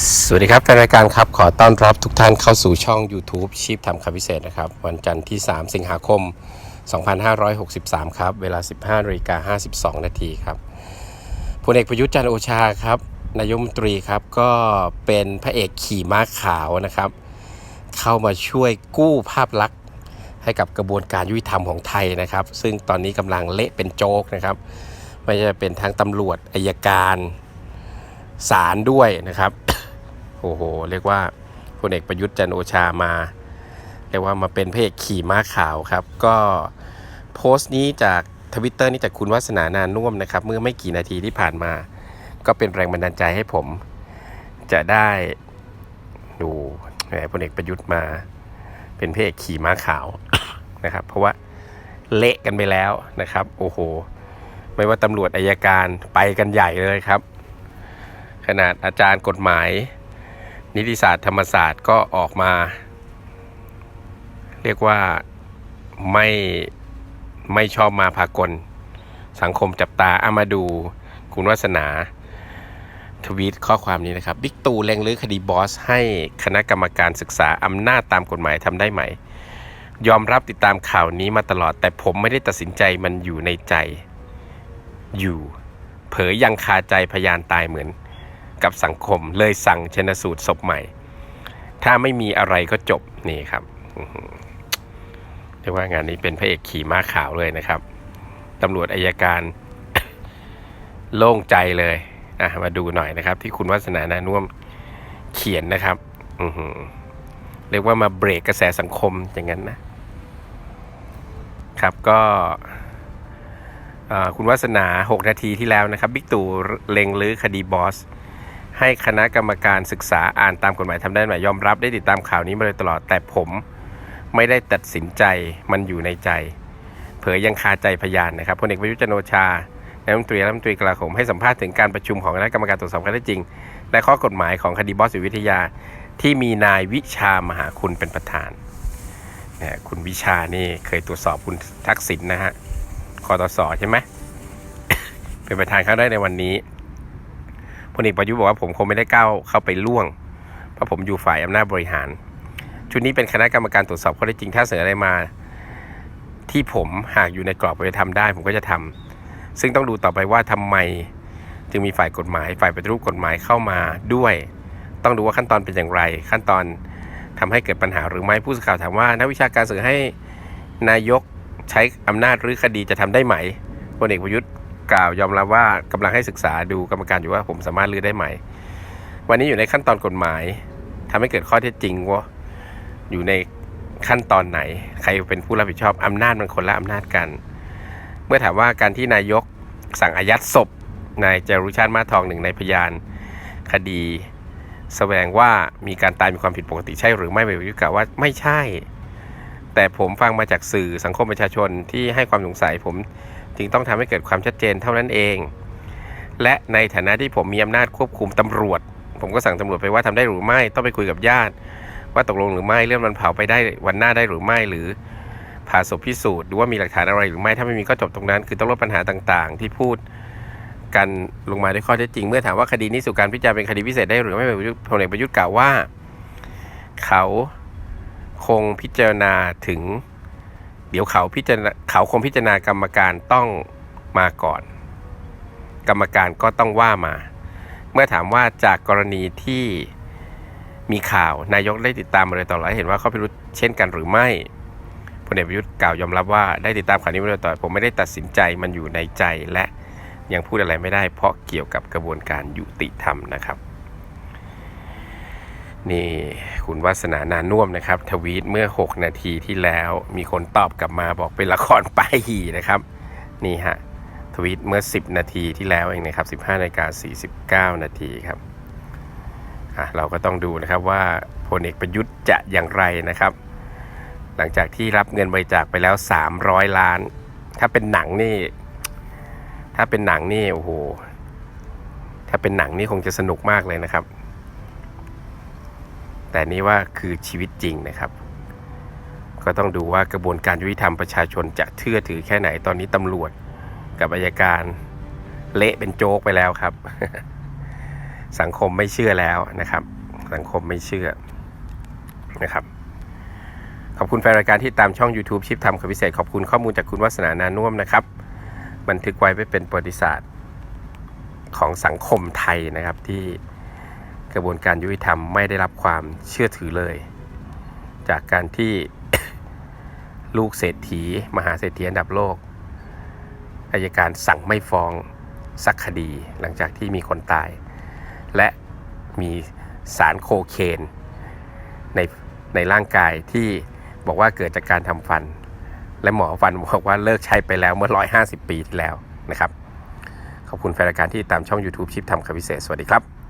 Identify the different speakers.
Speaker 1: สวัสดีครับแฟนรายการครับ ขอต้อนรับทุกท่านเข้าสู่ช่อง YouTube ชีพทำคำพิเศษนะครับ วันจันทร์ที่ 3 สิงหาคม 2563 ครับ เวลา 15นาฬิกา52 นาทีครับพลเอกประยุทธ์จันโอชาครับนายมนตรีครับก็เป็นพระเอกขี่ม้าขาวนะครับ เข้ามาช่วยกู้ภาพลักษณ์ให้กับกระบวนการยุติธรรมของไทยนะครับ ซึ่งตอนนี้กำลังเละเป็นโจกนะครับไม่ว่เป็นทั้งตำรวจอายการศาลด้วยนะครับ โอ้โห เรียกว่าพลเอกประยุทธ์จันโอชามา เรียกว่ามาเป็นพระเอกขี่ม้าขาวครับ ก็โพสต์นี้จากทวิตเตอร์นี่จากคุณวัฒนานานุ่มนะครับ เมื่อไม่กี่นาทีที่ผ่านมา ก็เป็นแรงบันดาลใจให้ผม จะได้ดูแหมพลเอกประยุทธ์มา เป็นพระเอกขี่ม้าขาวนะครับ เพราะว่าเละกันไปแล้วนะครับ โอ้โห ไม่ว่าตำรวจอายการไปกันใหญ่เลยครับ ขนาดอาจารย์กฎหมาย นิติศาสตร์ธรรมศาสตร์ก็ออกมา เรียกว่าไม่ไม่ชอบมาพากล สังคมจับตาเอามาดู คุณวัฒนา ทวีตข้อความนี้นะครับ บิ๊กตู่เล็งลือคดีบอส ให้คณะกรรมการศึกษาอำนาจตามกฎหมายทำได้ไหม ยอมรับติดตามข่าวนี้มาตลอด แต่ผมไม่ได้ตัดสินใจมันอยู่ในใจ อยู่ เผยยังคาใจพยานตายเหมือน กับสังคม เลยสั่งชนสูตรศพใหม่ ถ้าไม่มีอะไรก็จบนี่ครับเรียกว่างานนี้เป็นพระเอกขี่ม้าขาวเลยนะครับตำรวจอายการโล่งใจเลยอะมาดูหน่อยนะครับ ที่คุณวัฒนานานุ่วมเขียนนะครับอืเรียกว่ามาเบรกกระแสสังคมอย่างนั้นนะ ครับก็คุณวัฒนา 6 นาทีที่แล้วนะครับ บิ๊กตู่เล็งลื้อคดีบอส ให้คณะกรรมการศึกษาอ่านตามกฎหมายทำได้ไหมยอมรับได้ติดตามข่าวนี้มาโดยตลอดแต่ผมไม่ได้ตัดสินใจมันอยู่ในใจ เผยยังคาใจพยานนะครับพลเอกประยุจันโอชานายรัฐมนตรีและรัฐมนตรีกลาโหมให้สัมภาษณ์ถึงการประชุมของคณะกรรมการตรวจสอบข้อเท็จจริง และข้อกฎหมายของคดีบอสวิทยาที่มีนายวิชามหาคุณเป็นประธานเนี่ยคุณวิชานี่เคยตรวจสอบคุณทักษิณนะฮะคอตสใช่ไหมเป็นประธานครั้งแรกในวันนี้ พลเอกประยุทธ์บอกว่าผมคงไม่ได้ก้าวเข้าไปล่วง เพราะผมอยู่ฝ่ายอำนาจบริหาร ชุดนี้เป็นคณะกรรมการตรวจสอบข้อเท็จจริงถ้าเสนออะไรมา ที่ผมหากอยู่ในกรอบผมจะทำได้ ผมก็จะทำซึ่งต้องดูต่อไปว่าทำไมจึงมีฝ่ายกฎหมาย ฝ่ายปฏิรูปกฎหมายเข้ามาด้วย ต้องดูว่าขั้นตอนเป็นอย่างไร ขั้นตอนทำให้เกิดปัญหาหรือไม่ผู้สื่อข่าวถามว่า นักวิชาการเสนอให้นายกใช้อำนาจหรือคดีจะทำได้ไหมพลเอกประยุทธ์ กล่าวยอมรับว่ากำลังให้ศึกษาดูกรรมการอยู่ว่าผมสามารถลื้อได้ไหม วันนี้อยู่ในขั้นตอนกฎหมายทำให้เกิดข้อเท็จจริงว่าอยู่ในขั้นตอนไหน ใครเป็นผู้รับผิดชอบอำนาจมันคนละอำนาจกัน เมื่อถามว่าการที่นายกสั่งอายัดศพนายจารุชาติมาทองหนึ่งในพยาน คดีแสดงว่ามีการตายมีความผิดปกติใช่หรือไม่เบลยุทธ์กาว่าไม่ใช่ แต่ผมฟังมาจากสื่อสังคมประชาชนที่ให้ความสงสัยผม จึงต้องทำให้เกิดความชัดเจนเท่านั้นเอง และในฐานะที่ผมมีอำนาจควบคุมตำรวจ ผมก็สั่งตำรวจไปว่าทำได้หรือไม่ต้องไปคุยกับญาติ ว่าตกลงหรือไม่เรื่องมันเผาไปได้วันหน้าได้หรือไม่หรือผ่าศพพิสูจน์ดูว่ามีหลักฐานอะไรหรือไม่ถ้าไม่มีก็จบตรงนั้น คือต้องลดปัญหาต่างๆ ที่พูดกันลงมาด้วยข้อเท็จจริง เมื่อถามว่าคดีนี้สู่การพิจารณาเป็นคดีพิเศษได้หรือไม่พลเอกประยุทธ์กล่าวว่า เขาคงพิจารณาถึง เดี๋ยวเขาพิจารณาเขาคงพิจารณากรรมการต้องมาก่อน กรรมการก็ต้องว่ามา เมื่อถามว่าจากกรณีที่มีข่าวนายกได้ติดตามมาโดยตลอดเห็นว่าข้อพิรุธเช่นกันหรือไม่พลเอกประยุทธ์กล่าวยอมรับว่าได้ติดตามข่าวนี้มาโดยตลอดผมไม่ได้ตัดสินใจมันอยู่ในใจและยังพูดอะไรไม่ได้เพราะเกี่ยวกับกระบวนการยุติธรรมนะครับ นี่คุณวัฒนานานุ่วมนะครับ ทวีตเมื่อ 6 นาทีที่แล้ว มีคนตอบกลับมาบอกเป็นละครป้ายหีนะครับ นี่ฮะ ทวีตเมื่อ 10 นาทีที่แล้วเองนะครับ 15นาฬิกา49 นาทีครับอะเราก็ต้องดูนะครับว่าพลเอกประยุทธ์จะอย่างไรนะครับ หลังจากที่รับเงินบริจาคไปแล้ว 300 ล้าน ถ้าเป็นหนังนี่ ถ้าเป็นหนังนี่โอ้โหถ้าเป็นหนังนี่คงจะสนุกมากเลยนะครับ แต่นี่ว่าคือชีวิตจริงนะครับ ก็ต้องดูว่ากระบวนการยุติธรรมประชาชนจะเชื่อถือแค่ไหนตอนนี้ตำรวจกับอายการเละเป็นโจ๊กไปแล้วครับ สังคมไม่เชื่อแล้วนะครับ สังคมไม่เชื่อนะครับขอบคุณแฟนรายการที่ตามช่อง YouTube ชิปทำคำพิเศษ ขอบคุณข้อมูลจากคุณวัฒนานานุ่มนะครับ บันทึกไว้ไว้เป็นประวัติศาสตร์ของสังคมไทยนะครับที่ กระบวนการยุติธรรมไม่ได้รับความเชื่อถือเลย จากการที่ลูกเศรษฐี มหาเศรษฐีอันดับโลกอายการสั่งไม่ฟ้องสักคดีหลังจากที่มีคนตาย และมีสารโคเคนในในร่างกายที่บอกว่าเกิดจากการทำฟัน และหมอฟันบอกว่าเลิกใช้ไปแล้วเมื่อ 150 ปีที่แล้วนะครับ ขอบคุณแฟนรายการที่ตามช่อง YouTube ชิปทำคำพิเศษ สวัสดีครับ